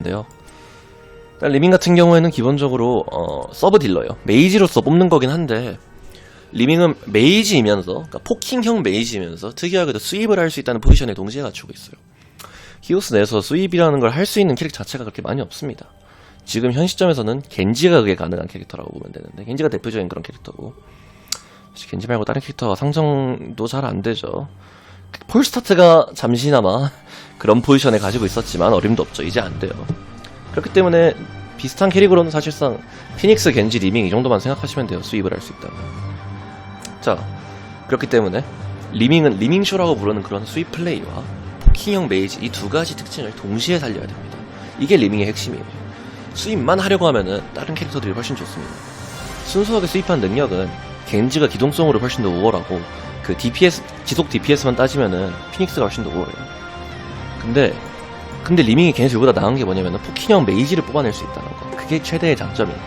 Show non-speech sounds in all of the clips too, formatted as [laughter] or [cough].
인데요. 일단 리밍 같은 경우에는 기본적으로 어, 서브 딜러예요. 메이지로서 뽑는 거긴 한데 리밍은 메이지이면서 그러니까 포킹형 메이지이면서 특이하게도 수입을 할 수 있다는 포지션에 동시에 갖추고 있어요. 히오스 내에서 수입이라는 걸 할 수 있는 캐릭터 자체가 그렇게 많이 없습니다. 지금 현 시점에서는 겐지가 그게 가능한 캐릭터라고 보면 되는데 겐지가 대표적인 그런 캐릭터고 사실 겐지 말고 다른 캐릭터 상정도 잘 안 되죠. 폴스타트가 잠시나마 [laughs] 그런 포지션에 가지고 있었지만 어림도 없죠. 이제 안 돼요. 그렇기 때문에 비슷한 캐릭으로는 사실상 피닉스, 겐지, 리밍 이 정도만 생각하시면 돼요. 수입을 할 수 있다면. 자, 그렇기 때문에 리밍은 리밍쇼라고 부르는 그런 수입 플레이와 포킹형 메이지 이 두 가지 특징을 동시에 살려야 됩니다. 이게 리밍의 핵심이에요. 수입만 하려고 하면은 다른 캐릭터들이 훨씬 좋습니다. 순수하게 수입한 능력은 겐지가 기동성으로 훨씬 더 우월하고 그 DPS 지속 DPS만 따지면은 피닉스가 훨씬 더 우월해요. 근데 근데 리밍이 걔네들보다 나은 게 뭐냐면은 포킹형 메이지를 뽑아낼 수 있다는 거. 그게 최대의 장점인 거.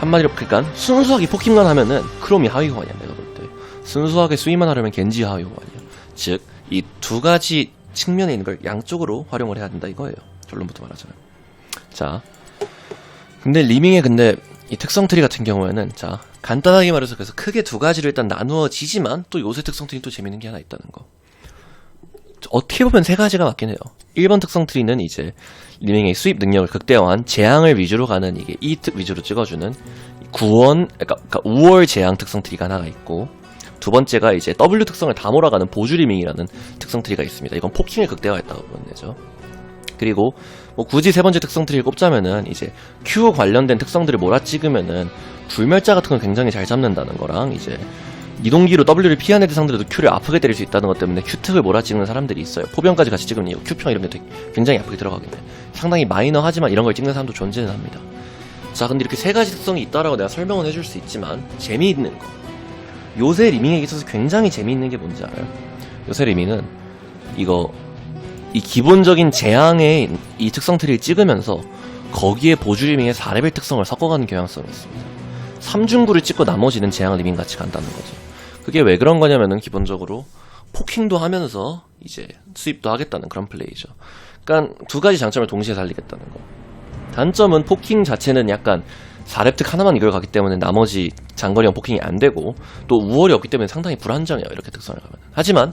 한마디로 그러니까 순수하게 포킹만 하면은 크롬이 하위 호환이야 내가 볼 때. 순수하게 수위만 하려면 겐지 하위 호환이야. 즉 이 두 가지 측면에 있는 걸 양쪽으로 활용을 해야 된다 이거예요. 결론부터 말하자면. 자. 근데 리밍의 근데 이 특성 트리 같은 경우에는 자 간단하게 말해서 그래서 크게 두 가지로 일단 나누어지지만 또 요새 특성 트리 또 재밌는 게 하나 있다는 거. 어떻게 보면 세 가지가 맞긴 해요. 1번 특성 트리는 이제 리밍의 수입 능력을 극대화한 재앙을 위주로 가는 이게 이특 위주로 찍어주는 구원, 그러니까, 그러니까 우월 재앙 특성 트리가 하나가 있고 두 번째가 이제 W 특성을 다 몰아가는 보주 리밍이라는 특성 트리가 있습니다. 이건 포킹을 극대화했다고 보면 되죠. 그리고 뭐 굳이 세 번째 특성 트리를 꼽자면은 이제 Q 관련된 특성들을 몰아찍으면은 불멸자 같은 건 굉장히 잘 잡는다는 거랑 이제 이동기로 W를 피하는 대상들에도 Q를 아프게 때릴 수 있다는 것 때문에 Q특을 몰아찍는 사람들이 있어요. 포병까지 같이 찍으면 Q평 이런 게 되게 굉장히 아프게 들어가긴 해. 상당히 마이너하지만 이런 걸 찍는 사람도 존재는 합니다. 자, 근데 이렇게 세 가지 특성이 있다라고 내가 설명은 해줄 수 있지만 재미있는 거. 요새 리밍에 있어서 굉장히 재미있는 게 뭔지 알아요? 요새 리밍은 이거 이 기본적인 재앙의 이 특성 트리를 찍으면서 거기에 보주 리밍의 4레벨 특성을 섞어가는 경향성이 있습니다. 3중구를 찍고 나머지는 재앙 리밍 같이 간다는 거죠. 그게 왜 그런 거냐면은 기본적으로 포킹도 하면서 이제 수입도 하겠다는 그런 플레이죠. 그러니까 두 가지 장점을 동시에 살리겠다는 거. 단점은 포킹 자체는 약간 4렙특 하나만 이걸 가기 때문에 나머지 장거리형 포킹이 안 되고 또 우월이 없기 때문에 상당히 불안정해요. 이렇게 특성을 가면. 하지만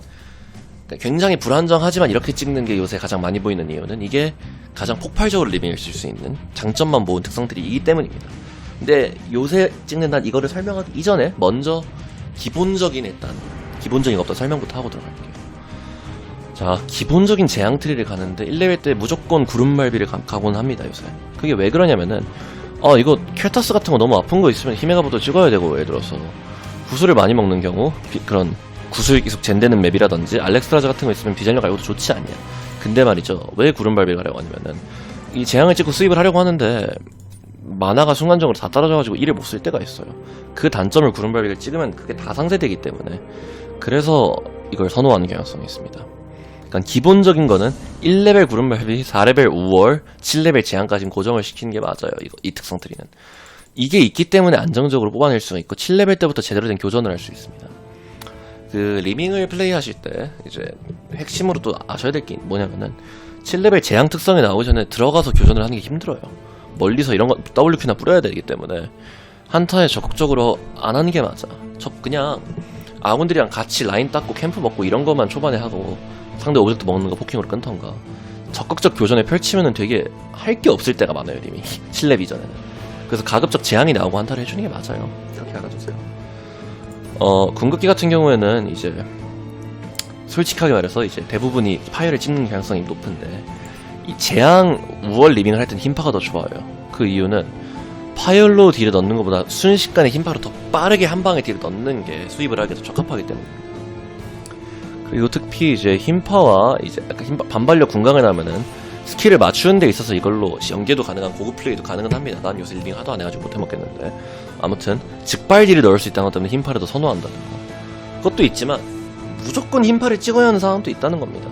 굉장히 불안정하지만 이렇게 찍는 게 요새 가장 많이 보이는 이유는 이게 가장 폭발적으로 리빙을 쓸 수 있는 장점만 모은 특성들이기 때문입니다. 근데 요새 찍는 난 이거를 설명하기 이전에 먼저 기본적인 일단 기본적인 것부터 설명부터 하고 들어갈게요. 자, 기본적인 재앙 트리를 가는데 1레벨 때 무조건 구름말비를 가, 가곤 합니다, 요새. 그게 왜 그러냐면은 어, 이거 켈타스 같은 거 너무 아픈 거 있으면 히메가부터 찍어야 되고 예를 들어서 구슬을 많이 먹는 경우 비- 그런 구슬 계속 젠되는 맵이라든지 알렉스트라즈 같은 거 있으면 비전력 알고도 좋지 않냐. 근데 말이죠. 왜 구름발비를 가려고 하냐면은 이 재앙을 찍고 수입을 하려고 하는데 만화가 순간적으로 다 떨어져가지고 일을 못 쓸 때가 있어요. 그 단점을 구름발비를 찍으면 그게 다 상쇄되기 때문에 그래서 이걸 선호하는 경향성이 있습니다. 그러니까 기본적인 거는 1레벨 구름발비, 4레벨 우월, 7레벨 제한까지 고정을 시키는 게 맞아요. 이거, 이 특성들이는. 이게 있기 때문에 안정적으로 뽑아낼 수가 있고 7레벨 때부터 제대로 된 교전을 할 수 있습니다. 그 리밍을 플레이하실 때 이제 핵심으로 또 아셔야 될 게 뭐냐면은 7레벨 재앙 특성이 나오기 전에 들어가서 교전을 하는 게 힘들어요. 멀리서 이런 거 WQ나 뿌려야 되기 때문에 한타에 적극적으로 안 하는 게 맞아. 저 그냥 아군들이랑 같이 라인 닦고 캠프 먹고 이런 것만 초반에 하고 상대 오브젝트 먹는 거 포킹으로 끊던가 적극적 교전에 펼치면은 되게 할 게 없을 때가 많아요 리밍 7렙 이전에는. 그래서 가급적 재앙이 나오고 한타를 해주는 게 맞아요. 그렇게 알아주세요. 어 궁극기 같은 경우에는 이제 솔직하게 말해서 이제 대부분이 파이어를 찍는 가능성이 높은데 이 재앙 우월 리밍을 할땐 힘파가 더 좋아요 그 이유는 파이어로 딜을 넣는 것보다 순식간에 힘파로 더 빠르게 한 방에 딜을 넣는 게 수입을 하기에 더 적합하기 때문에 그리고 특히 이제 힘파와 이제 힘파, 반발력 군강을 하면은 스킬을 맞추는 데 있어서 이걸로 연계도 가능한 고급 플레이도 가능은 합니다. 난 요새 리빙 하도 안 해가지고 못 해 먹겠는데 아무튼 즉발딜을 넣을 수 있다는 것 때문에 힘파를 더 선호한다는 거. 그것도 있지만 무조건 힘파를 찍어야 하는 상황도 있다는 겁니다.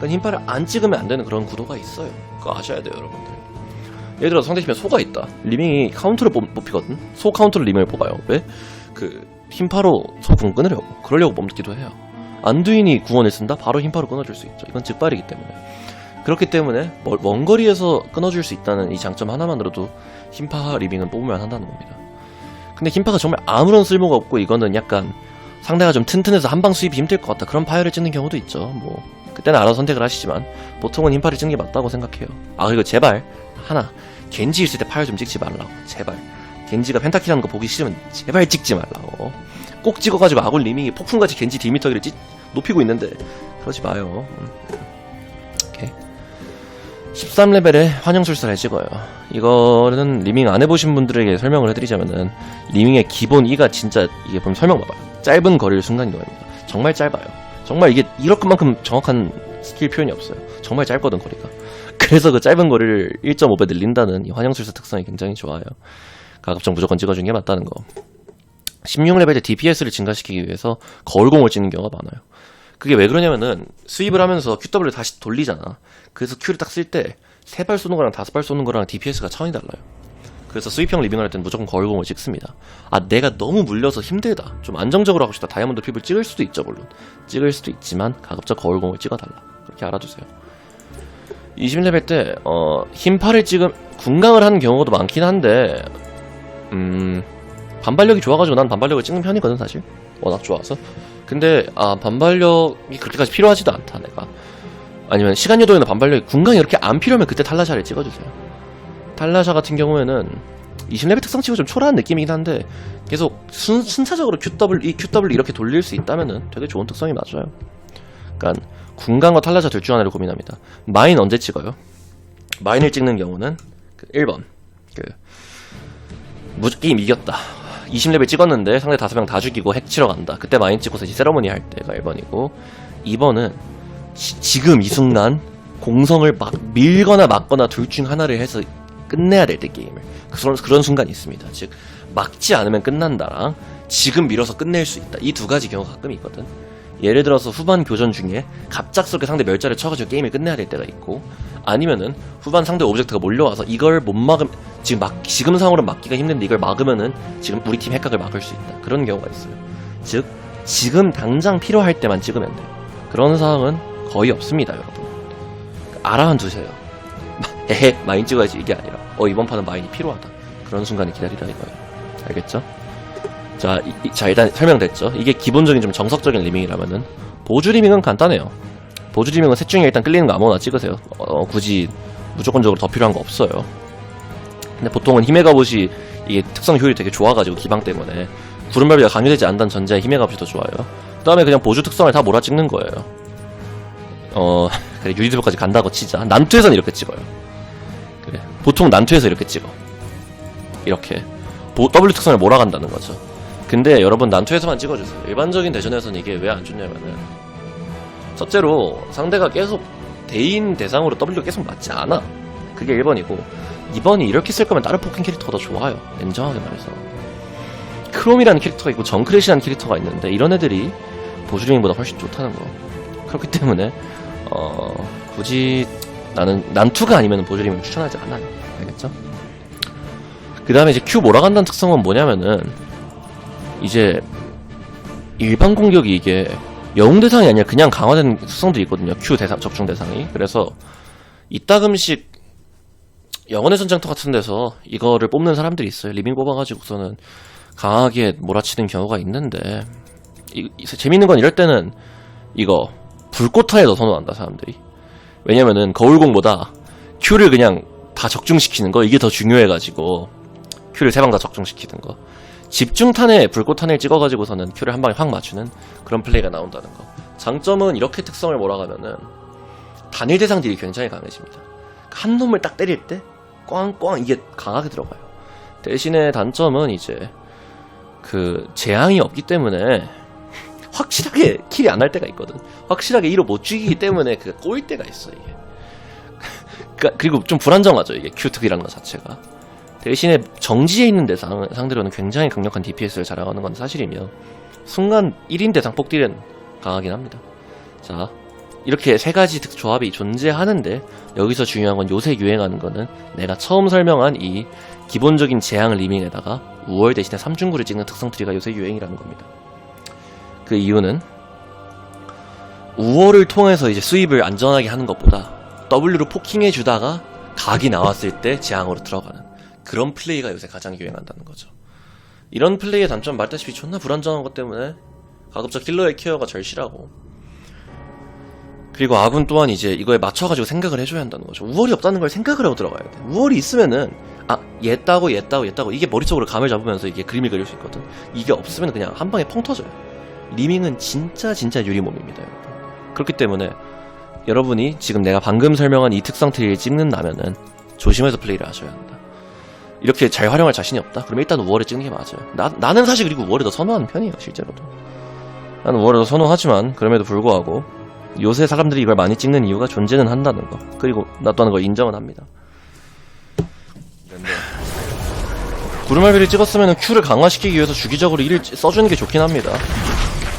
그러니까 힘파를 안 찍으면 안 되는 그런 구도가 있어요. 그거 아셔야 돼요, 여러분들. 예를 들어 상대팀에 소가 있다. 리밍이 카운터를 뽑, 뽑히거든. 소 카운터로 리밍을 뽑아요. 왜? 그 힘파로 소궁 끊으려고. 그러려고 뽑기도 해요. 안두인이 구원을 쓴다? 바로 힘파로 끊어줄 수 있죠. 이건 즉발이기 때문에. 그렇기 때문에 멀- 먼 거리에서 끊어줄 수 있다는 이 장점 하나만으로도 힘파 리빙은 뽑으면 한다는 겁니다. 근데 힘파가 정말 아무런 쓸모가 없고 이거는 약간 상대가 좀 튼튼해서 한방 수입이 힘들 것 같다 그런 파열을 찍는 경우도 있죠. 뭐 그때는 알아서 선택을 하시지만 보통은 힘파를 찍는 게 맞다고 생각해요. 아 그리고 제발 하나 겐지 있을 때 파열 좀 찍지 말라고 제발 겐지가 펜타킬하는 거 보기 싫으면 제발 찍지 말라고 꼭 찍어가지고 아군 리밍이 폭풍같이 겐지 디미터기를 찌, 높이고 있는데 그러지 마요. 음. 오케이. 13레벨에 환영술사를 찍어요. 이거는 리밍 안 해보신 분들에게 설명을 해드리자면은 리밍의 기본 E가 진짜 이게 보면 설명 봐봐요. 짧은 거리를 순간이동합니다. 정말 짧아요. 정말 이게 이렇게만큼 정확한 스킬 표현이 없어요. 정말 짧거든 거리가. 그래서 그 짧은 거리를 1.5배 늘린다는 이 환영술사 특성이 굉장히 좋아요. 가급적 무조건 찍어주는 게 맞다는 거. 16레벨 때 DPS를 증가시키기 위해서 거울공을 찍는 경우가 많아요. 그게 왜 그러냐면은 수입을 하면서 QW를 다시 돌리잖아. 그래서 Q를 딱 쓸 때 세 발 쏘는 거랑 다섯 발 쏘는 거랑 DPS가 차원이 달라요. 그래서 수입형 리빙을 할 때는 무조건 거울공을 찍습니다. 아 내가 너무 물려서 힘들다. 좀 안정적으로 하고 싶다. 다이아몬드 핍을 찍을 수도 있죠 물론. 찍을 수도 있지만 가급적 거울공을 찍어달라. 그렇게 알아두세요. 20레벨 때 어, 힘파를 찍음 군강을 하는 경우도 많긴 한데 음 반발력이 좋아가지고 난 반발력을 찍는 편이거든 사실 워낙 좋아서 근데 아 반발력이 그렇게까지 필요하지도 않다 내가 아니면 시간 유도에는 반발력이 군강이 이렇게 안 필요하면 그때 탈라샤를 찍어주세요 탈라샤 같은 경우에는 20레벨 특성 치고 좀 초라한 느낌이긴 한데 계속 순, 순차적으로 QW, 이 QW 이렇게 돌릴 수 있다면은 되게 좋은 특성이 맞아요 그러니까 군강과 탈라샤 둘 중 하나를 고민합니다 마인 언제 찍어요? 마인을 찍는 경우는 그 1번 그 무, 게임 이겼다 20레벨 찍었는데 상대 5명 다 죽이고 핵 치러 간다. 그때 마인 찍고서 이제 세러머니 할 때가 1번이고 2번은 지금 이 순간 공성을 막 밀거나 막거나 둘 중 하나를 해서 끝내야 될 때 게임을 그런, 그런 순간이 있습니다. 즉 막지 않으면 끝난다랑 지금 밀어서 끝낼 수 있다. 이 두 가지 경우가 가끔 있거든. 예를 들어서 후반 교전 중에 갑작스럽게 상대 멸자를 쳐가지고 게임을 끝내야 될 때가 있고 아니면은 후반 상대 오브젝트가 몰려와서 이걸 못 막음 지금 막 지금 상으로 막기가 힘든데 이걸 막으면은 지금 우리 팀 핵각을 막을 수 있다 그런 경우가 있어요 즉 지금 당장 필요할 때만 찍으면 돼요 그런 상황은 거의 없습니다 여러분 알아만 두세요 헤헤 마인 찍어야지 이게 아니라 어 이번 판은 마인이 필요하다 그런 순간을 기다리라 이거예요 알겠죠? 자, 이- 이- 자 일단 설명됐죠. 이게 기본적인 좀 정석적인 리밍이라면은 보조 리밍은 간단해요. 보조 리밍은 셋 중에 일단 끌리는 거 아무거나 찍으세요. 어, 굳이 무조건적으로 더 필요한 거 없어요. 근데 보통은 힘의 갑옷이 이게 특성 효율이 되게 좋아가지고 기방 때문에 구름발비가 강요되지 않다는 전제에 힘의 갑옷이 더 좋아요. 그 다음에 그냥 보조 특성을 다 몰아 찍는 거예요. 어, [laughs] 그래 유리드볼까지 간다고 치자. 난투에서는 이렇게 찍어요. 보통 난투에서 이렇게 찍어. 이렇게 보- W 특성을 몰아간다는 거죠. 근데 여러분 난투에서만 찍어주세요. 일반적인 대전에서는 이게 왜 안 좋냐면은 첫째로 상대가 계속 대인 대상으로 W 계속 맞지 않아. 그게 1번이고 2번이 이렇게 쓸 거면 다른 포킹 캐릭터가 더 좋아요. 냉정하게 말해서. 크롬이라는 캐릭터가 있고 정크렛이라는 캐릭터가 있는데 이런 애들이 보조링보다 훨씬 좋다는 거. 그렇기 때문에 어 굳이 나는 난투가 아니면 보조링을 추천하지 않아요. 알겠죠? 그 다음에 이제 Q 몰아간다는 특성은 뭐냐면은 이제 일반 공격이 이게 영웅 대상이 아니라 그냥 강화된 특성들이 있거든요. Q 대상 적중 대상이. 그래서 이따금씩 영혼의 전장터 같은 데서 이거를 뽑는 사람들이 있어요. 리빙 뽑아가지고서는 강하게 몰아치는 경우가 있는데 이, 이- 재밌는 건 이럴 때는 이거 불꽃타에 더 선호한다 사람들이. 왜냐면은 거울공보다 Q를 그냥 다 적중시키는 거 이게 더 중요해가지고 Q를 세 방 다 적중시키는 거. 집중탄에 불꽃탄을 찍어가지고서는 큐를 한 방에 확 맞추는 그런 플레이가 나온다는 거. 장점은 이렇게 특성을 몰아가면은 단일 대상들이 굉장히 강해집니다. 한 놈을 딱 때릴 때 꽝꽝 이게 강하게 들어가요. 대신에 단점은 이제 그 재앙이 없기 때문에 확실하게 킬이 안 날 때가 있거든. 확실하게 1호 못 죽이기 때문에 그 꼬일 때가 있어 이게. [laughs] 그러니까 그리고 좀 불안정하죠 이게 큐특이라는 것 자체가. 대신에 정지에 있는 대상 상대로는 굉장히 강력한 DPS를 자랑하는 건 사실이며 순간 1인 대상 폭딜은 강하긴 합니다. 자 이렇게 세 가지 특 조합이 존재하는데 여기서 중요한 건 요새 유행하는 거는 내가 처음 설명한 이 기본적인 재앙 리밍에다가 우월 대신에 삼중구를 찍는 특성 트리가 요새 유행이라는 겁니다. 그 이유는 우월을 통해서 이제 수입을 안전하게 하는 것보다 W로 포킹해 주다가 각이 나왔을 때 재앙으로 들어가는 그런 플레이가 요새 가장 유행한다는 거죠. 이런 플레이의 단점 말다시피 존나 불안정한 것 때문에 가급적 힐러의 케어가 절실하고 그리고 아군 또한 이제 이거에 맞춰가지고 생각을 해줘야 한다는 거죠. 우월이 없다는 걸 생각을 하고 들어가야 돼. 우월이 있으면은 아, 따고 얘 따고 이게 머릿속으로 감을 잡으면서 이게 그림을 그릴 수 있거든. 이게 없으면 그냥 한 방에 펑 터져요. 리밍은 진짜 진짜 유리몸입니다, 여러분. 그렇기 때문에 여러분이 지금 내가 방금 설명한 이 특성 트리를 찍는다면은 조심해서 플레이를 하셔야 한다. 이렇게 잘 활용할 자신이 없다? 그러면 일단 우월에 찍는 게 맞아요. 나, 나는 사실 그리고 우월을 더 선호하는 편이에요, 실제로도. 나는 우월을 더 선호하지만, 그럼에도 불구하고, 요새 사람들이 이걸 많이 찍는 이유가 존재는 한다는 거. 그리고 나 또한 걸 인정은 합니다. 구르말비를 찍었으면 Q를 강화시키기 위해서 주기적으로 1을 써주는 게 좋긴 합니다.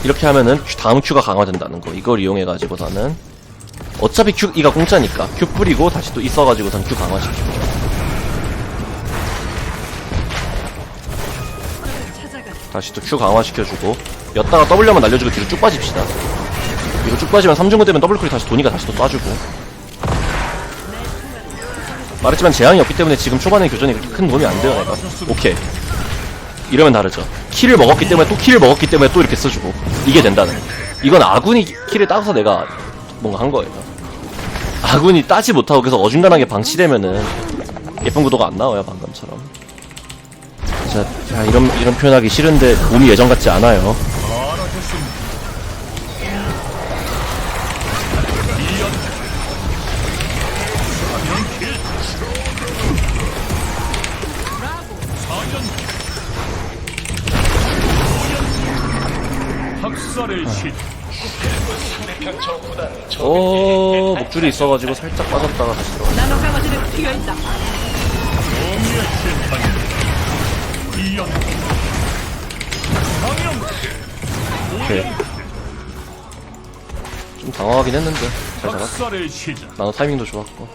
이렇게 하면은 다음 Q가 강화된다는 거. 이걸 이용해가지고서는 어차피 Q, 이가 공짜니까 Q 뿌리고 다시 또 있어가지고선 Q 강화시키고. 다시 또 Q 강화시켜주고 였다가 W만 날려주고 뒤로 쭉 빠집시다. 뒤로 쭉 빠지면 3중구 되면 더블클이 다시 도니가 다시 또 쏴주고. 말했지만 재앙이 없기 때문에 지금 초반에 교전이 그렇게 큰 도움이 안 돼요 내가. 오케이 이러면 다르죠. 키를 먹었기 때문에 또 키를 먹었기 때문에 또 이렇게 써주고. 이게 된다는 거. 이건 아군이 키를 따서 내가 뭔가 한 거예요. 아군이 따지 못하고 계속 어중간하게 방치되면은 예쁜 구도가 안 나와요 방금처럼. 자, 자 이런 이런 표현하기 싫은데 몸이 예전 같지 않아요 학살의 신 오 목줄이 있어가지고 살짝 빠졌다가 다시 들어가 나노 강화제는 필요했다. 정의의 심판 이영 강영 오케이. 좀 당황하긴 했는데 잘 잡았어. 학살의 시작. 나도 타이밍도 좋았고